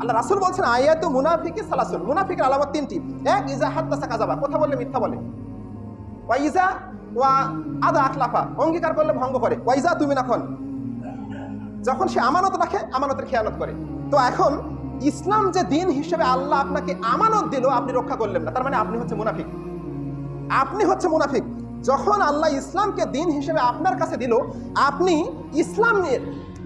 আল্লাহ রাসুল বলছেন, আয়াত মুনাফিকে সালাসুল মুনাফিকের আলামত তিনটি। এক, ইজা হাত্তাসা কাজাবা কথা বললে মিথ্যা বলে। ওয়া ইজা ওয়া আদা আখলাফা। অঙ্গীকার করলে ভঙ্গ করে। ওয়া ইজা তুমি নাখন। যখন সে আমানত রাখে, আমানতের খেয়ানত করে। তো এখন ইসলাম যে দিন হিসেবে আল্লাহ আপনাকে আমানত দিল, আপনি রক্ষা করলেন না। তার মানে আপনি হচ্ছে মুনাফিক। আপনি হচ্ছে মুনাফিক। যখন আল্লাহ ইসলামকে দিন হিসেবে আপনার কাছে দিল, আপনি ইসলামের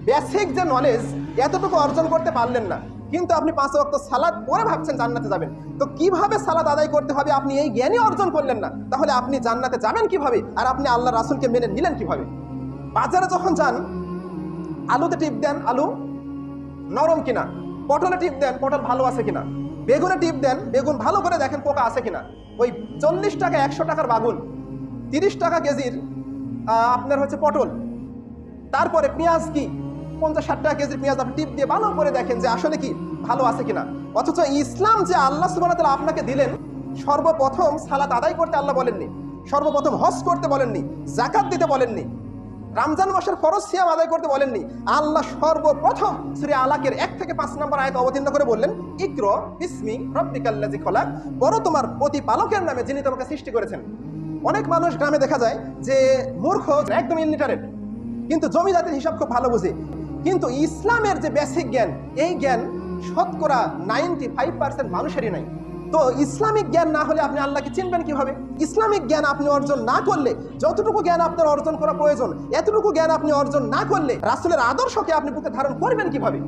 বেসিক যে নলেজ এতটুকু অর্জন করতে পারলেন না। কিন্তু আপনি পাঁচ ওয়াক্ত সালাদ পরে ভাবছেন জান্নাতে যাবেন। তো কীভাবে সালাদ আদায় করতে হবে? আপনি এই জ্ঞানই অর্জন করলেন না। তাহলে আপনি জান্নাতে যাবেন কীভাবে? আর আপনি আল্লাহ রাসুলকে মেনে নিলেন কীভাবে? বাজারে যখন যান, আলুতে টিপ দেন, আলু নরম কিনা? পটলে টিপ দেন, পটল ভালো আছে কিনা? বেগুনে টিপ দেন, বেগুন ভালো করে দেখেন পোকা আছে কিনা? ওই চল্লিশ টাকা, একশো টাকার বাগুন, তিরিশ টাকা কেজির আপনার হচ্ছে পটল। তারপরে পেঁয়াজ কি? পঞ্চাশ ষাট টাকা কেজির পেঁয়াজ আপনি টিপ দিয়ে ভালো করে দেখেন যে আসলে কি ভালো আছে কিনা। অথচ ইসলাম যে আল্লাহ সুবাহ তাআলা আপনাকে দিলেন, সর্বপ্রথম সালাত আদায় করতে আল্লাহ বলেননি। সর্বপ্রথম হজ করতে বলেননি জাকাত দিতে বলেননি, রমজান মাসের ফরজ সিয়াম আদায় করতে বলেননি। আল্লাহ সর্বপ্রথম শ্রী আলাকের এক থেকে পাঁচ নম্বর আয়ত অবতীর্ণ করে বললেন, ইক্র ইসমি রব্বিকাল্লাজি খলাক বড় তোমার প্রতিপালকের নামে যিনি তোমাকে সৃষ্টি করেছেন। অনেক মানুষ গ্রামে দেখা যায় যে মূর্খ একদম ইলিটারেট কিন্তু জমি জাতির হিসাব খুব ভালো বুঝে। কিন্তু ইসলামের যে বেসিক জ্ঞান, এই জ্ঞান শতকরা নাইনটি ফাইভ পার্সেন্ট মানুষেরই নাই। তো ইসলামিক জ্ঞান না হলে আপনি আল্লাহকে চিনবেন কীভাবে? ইসলামিক জ্ঞান আপনি অর্জন না করলে, যতটুকু জ্ঞান আপনার অর্জন করা প্রয়োজন, এতটুকু জ্ঞান আপনি অর্জন না করলে, রাসুলের আদর্শকে আপনি বুকে ধারণ করবেন কীভাবে?